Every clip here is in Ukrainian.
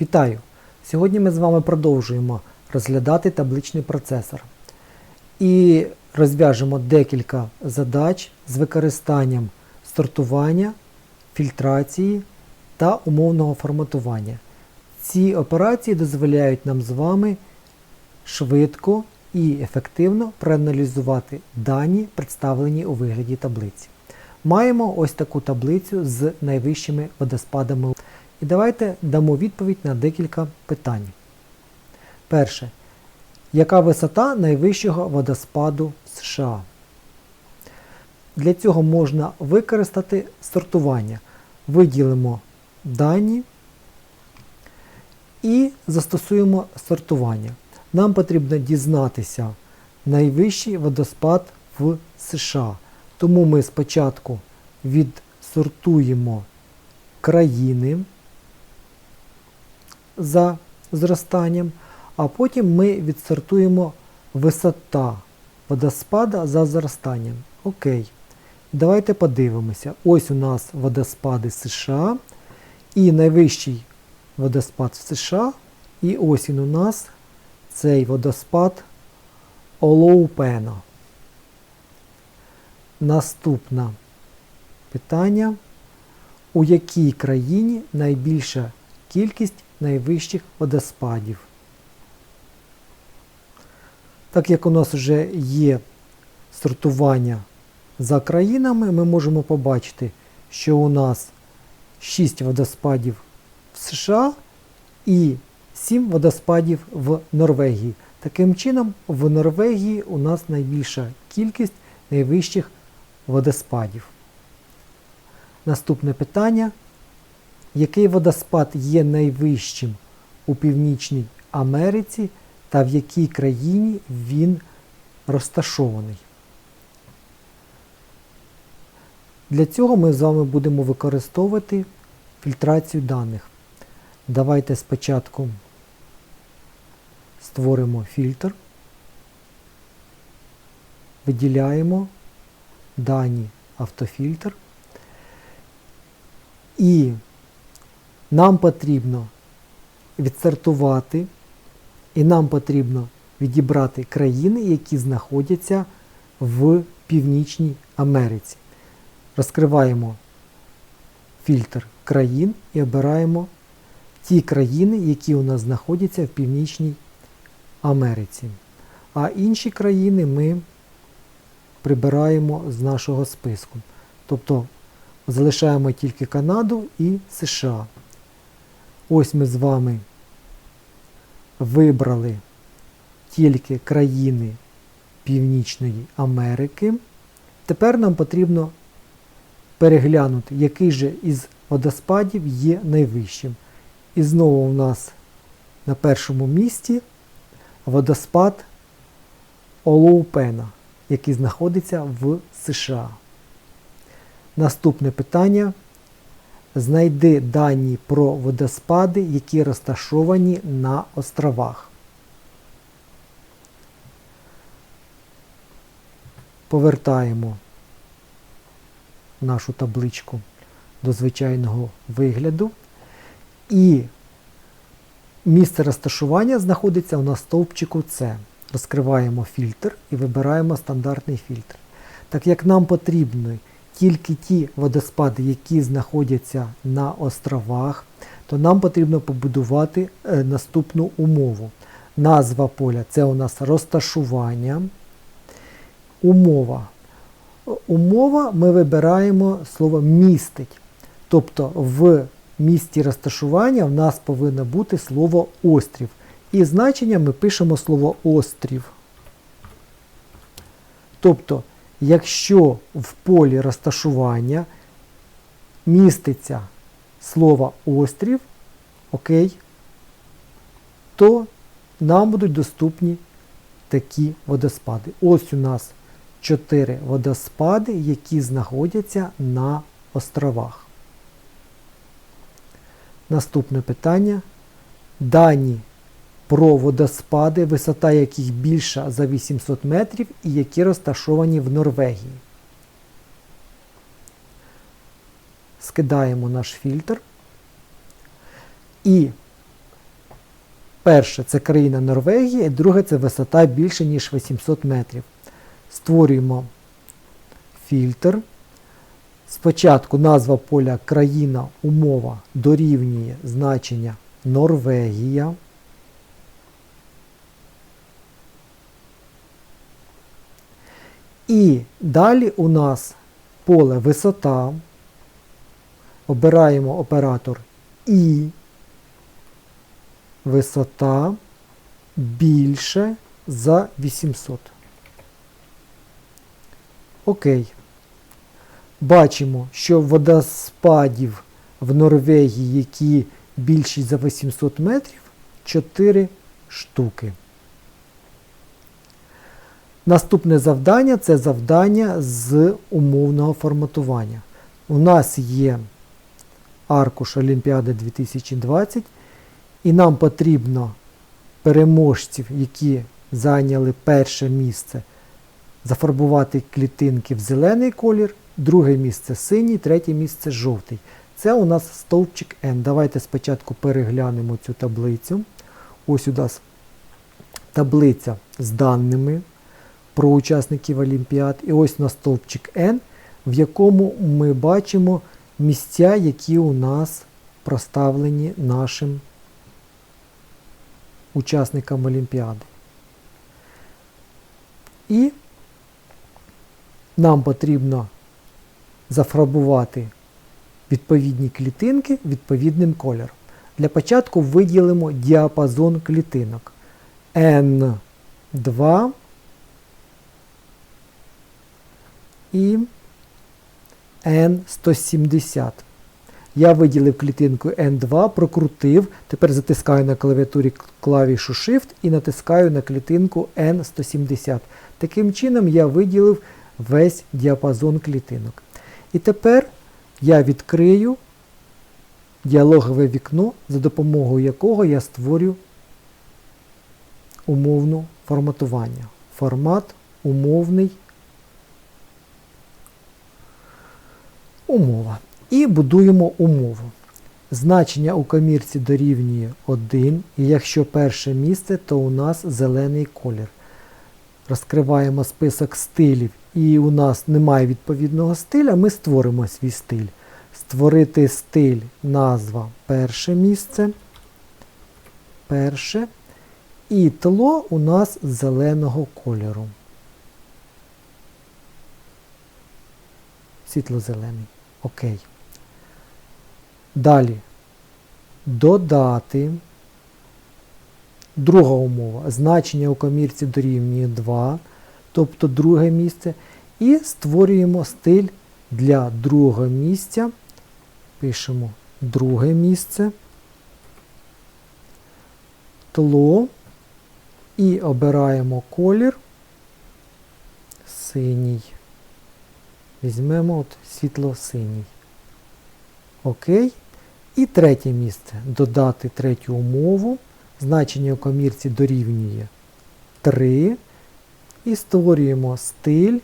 Вітаю! Сьогодні ми з вами продовжуємо розглядати табличний процесор і розв'яжемо декілька задач з використанням сортування, фільтрації та умовного форматування. Ці операції дозволяють нам з вами швидко і ефективно проаналізувати дані, представлені у вигляді таблиці. Маємо ось таку таблицю з найвищими водоспадами. І давайте дамо відповідь на декілька питань. Перше. Яка висота найвищого водоспаду США? Для цього можна використати сортування. Виділимо дані і застосуємо сортування. Нам потрібно дізнатися найвищий водоспад в США. Тому ми спочатку відсортуємо країни за зростанням, а потім ми відсортуємо висота водоспада за зростанням. Окей. Давайте подивимося. Ось у нас водоспади США і найвищий водоспад в США. І ось він у нас цей водоспад Олоупена. Наступне питання. У якій країні найбільша кількість найвищих водоспадів? Так як у нас вже є сортування за країнами, ми можемо побачити, що у нас 6 водоспадів в США і 7 водоспадів в Норвегії. Таким чином, в Норвегії у нас найбільша кількість найвищих водоспадів. Наступне питання. Який водоспад є найвищим у Північній Америці та в якій країні він розташований? Для цього ми з вами будемо використовувати фільтрацію даних. Давайте спочатку створимо фільтр, виділяємо дані автофільтр. І нам потрібно відсортувати, і нам потрібно відібрати країни, які знаходяться в Північній Америці. Розкриваємо фільтр країн і обираємо ті країни, які у нас знаходяться в Північній Америці. А інші країни ми прибираємо з нашого списку. Тобто залишаємо тільки Канаду і США. Ось ми з вами вибрали тільки країни Північної Америки. Тепер нам потрібно переглянути, який же із водоспадів є найвищим. І знову у нас на першому місці водоспад Олоупена, який знаходиться в США. Наступне питання. Знайди дані про водоспади, які розташовані на островах. Повертаємо нашу табличку до звичайного вигляду. І місце розташування знаходиться у нас стовпчику С. Розкриваємо фільтр і вибираємо стандартний фільтр. Так як нам потрібно тільки ті водоспади, які знаходяться на островах, то нам потрібно побудувати е, наступну умову. Назва поля це у нас розташування. Умова. Умова ми вибираємо слово містить. Тобто в місті розташування в нас повинно бути слово острів. І значення ми пишемо слово острів. Тобто Якщо в полі розташування міститься слово острів, окей, то нам будуть доступні такі водоспади. Ось у нас 4 водоспади, які знаходяться на островах. Наступне питання. Дані про водоспади, висота яких більша за 800 метрів і які розташовані в Норвегії. Скидаємо наш фільтр і Перше це країна Норвегія, і друге це висота більше, ніж 800 метрів. Створюємо фільтр. Спочатку назва поля країна умова дорівнює значення Норвегія. І далі у нас поле висота. Обираємо оператор І. Висота більше за 800. Окей. Бачимо, що водоспадів в Норвегії, які більші за 800 метрів, 4 штуки. Наступне завдання це завдання з умовного форматування. У нас є аркуш Олімпіади 2020, і нам потрібно переможців, які зайняли перше місце, зафарбувати клітинки в зелений колір, друге місце синій, третє місце жовтий. Це у нас стовпчик N. Давайте спочатку переглянемо цю таблицю. Ось у нас таблиця з даними про учасників Олімпіад. І ось на стовпчик N, в якому ми бачимо місця, які у нас проставлені нашим учасникам Олімпіади. І нам потрібно зафарбувати відповідні клітинки відповідним кольором. Для початку виділимо діапазон клітинок N2 і N170. Я виділив клітинку N2, прокрутив, тепер затискаю на клавіатурі клавішу Shift і натискаю на клітинку N170. Таким чином я виділив весь діапазон клітинок. І тепер я відкрию діалогове вікно, за допомогою якого я створю умовну форматування. Формат умовний. Умова. І будуємо умову. Значення у комірці дорівнює 1, і якщо перше місце, то у нас зелений колір. Розкриваємо список стилів, і у нас немає відповідного стиля, ми створимо свій стиль. Створити стиль, назва перше місце. Перше. І тло у нас зеленого кольору. Світло-зелений. Окей. Далі додати. Друга умова. Значення у комірці дорівнює 2, тобто друге місце. І створюємо стиль для другого місця. Пишемо друге місце, тло і обираємо колір синій. Візьмемо от світло-синій. Окей. І третє місце. Додати третю умову. Значення у комірці дорівнює 3. І створюємо стиль.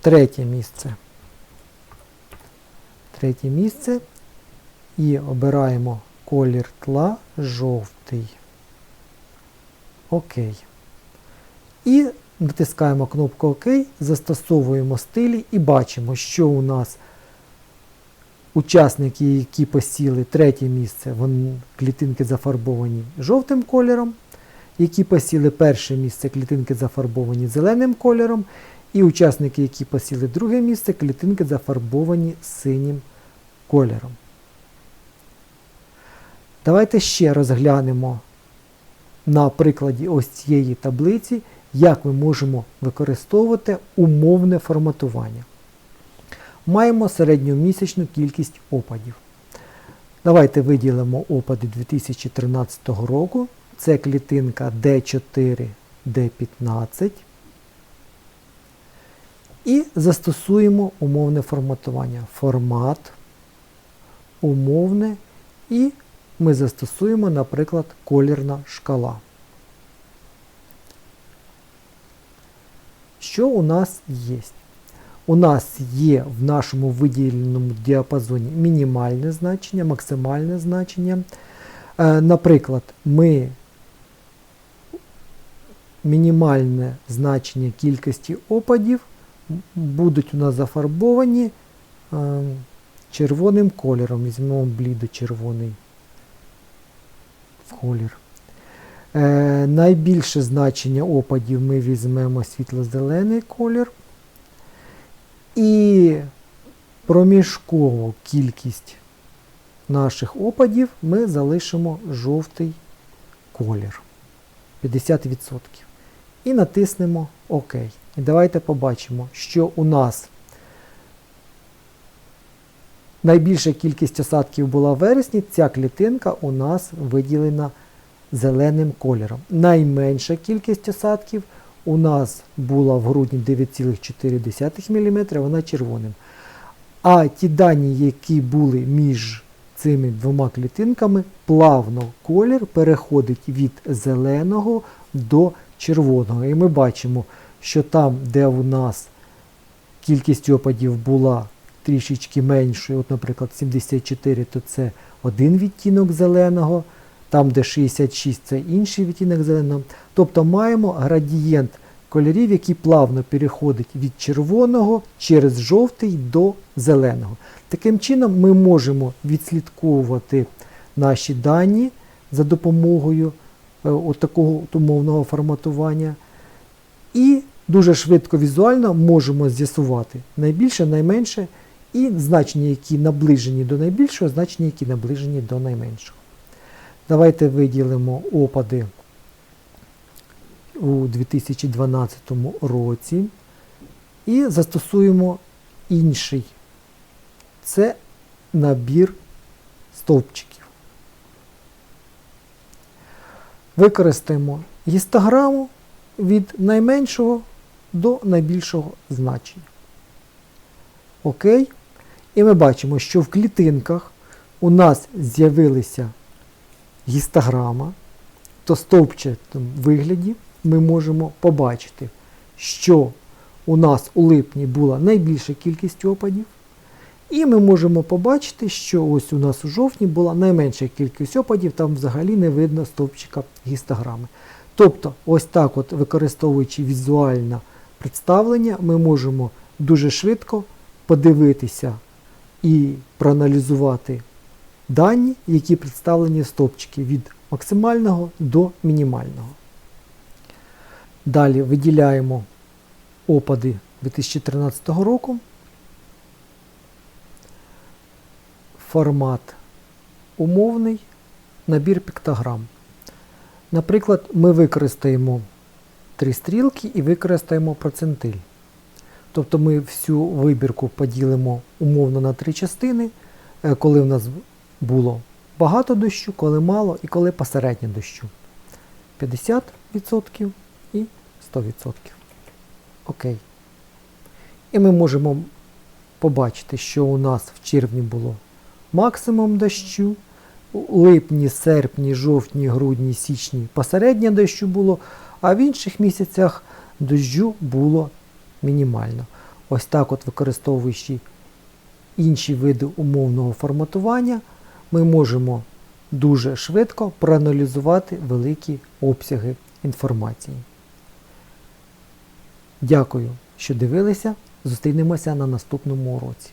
Третє місце. Третє місце. І обираємо колір тла жовтий. Окей. І натискаємо кнопку ОК, застосовуємо стилі і бачимо, що у нас учасники, які посіли третє місце, вони, клітинки зафарбовані жовтим кольором, які посіли перше місце, клітинки зафарбовані зеленим кольором, і учасники, які посіли друге місце, клітинки зафарбовані синім кольором. Давайте ще розглянемо на прикладі ось цієї таблиці, як ми можемо використовувати умовне форматування. Маємо середньомісячну кількість опадів. Давайте виділимо опади 2013 року. Це клітинка D4, D15. І застосуємо умовне форматування. Формат, умовне і ми застосуємо, наприклад, колірна шкала. Що у нас є? У нас є в нашому виділеному діапазоні мінімальне значення, максимальне значення. Е, Наприклад, ми мінімальне значення кількості опадів будуть у нас зафарбовані е, червоним кольором. Візьмемо блідо-червоний колір. Е, найбільше значення опадів ми візьмемо світло-зелений колір. І проміжкову кількість наших опадів ми залишимо жовтий колір 50%. І натиснемо ОК. І давайте побачимо, що у нас найбільша кількість осадків була в вересні, ця клітинка у нас виділена зеленим кольором. Найменша кількість осадків у нас була в грудні 9,4 мм, вона червоним. А ті дані, які були між цими двома клітинками, плавно колір переходить від зеленого до червоного. І ми бачимо, що там, де у нас кількість опадів була трішечки меншою, от, наприклад, 74, то це один відтінок зеленого, там, де 66, це інший відтінок зеленого. Тобто маємо градієнт кольорів, який плавно переходить від червоного через жовтий до зеленого. Таким чином ми можемо відслідковувати наші дані за допомогою е, от такого умовного форматування. І дуже швидко візуально можемо з'ясувати найбільше, найменше, і значення, які наближені до найбільшого, значення, які наближені до найменшого. Давайте виділимо опади у 2012 році і застосуємо інший. Це набір стовпчиків. Використаємо гістограму від найменшого до найбільшого значення. Окей. І ми бачимо, що в клітинках у нас з'явилися гістограма, то стовпчатому вигляді ми можемо побачити, що у нас у липні була найбільша кількість опадів. І ми можемо побачити, що ось у нас у жовтні була найменша кількість опадів, там взагалі не видно стовпчика гістограми. Тобто, ось так, от, використовуючи візуальне представлення, ми можемо дуже швидко подивитися і проаналізувати дані, які представлені в стовпчики від максимального до мінімального. Далі виділяємо опади 2013 року. Формат умовний, набір піктограм. Наприклад, ми використаємо три стрілки і використаємо процентиль. Тобто ми всю вибірку поділимо умовно на три частини, е, коли в нас було багато дощу, коли мало і коли посередньо дощу. 50% і 100%. Окей. І ми можемо побачити, що у нас в червні було максимум дощу, у липні, серпні, жовтні, грудні, січні посередньо дощу було, а в інших місяцях дощу було мінімально. Ось так, от використовуючи інші види умовного форматування, ми можемо дуже швидко проаналізувати великі обсяги інформації. Дякую, що дивилися. Зустрінемося на наступному уроці.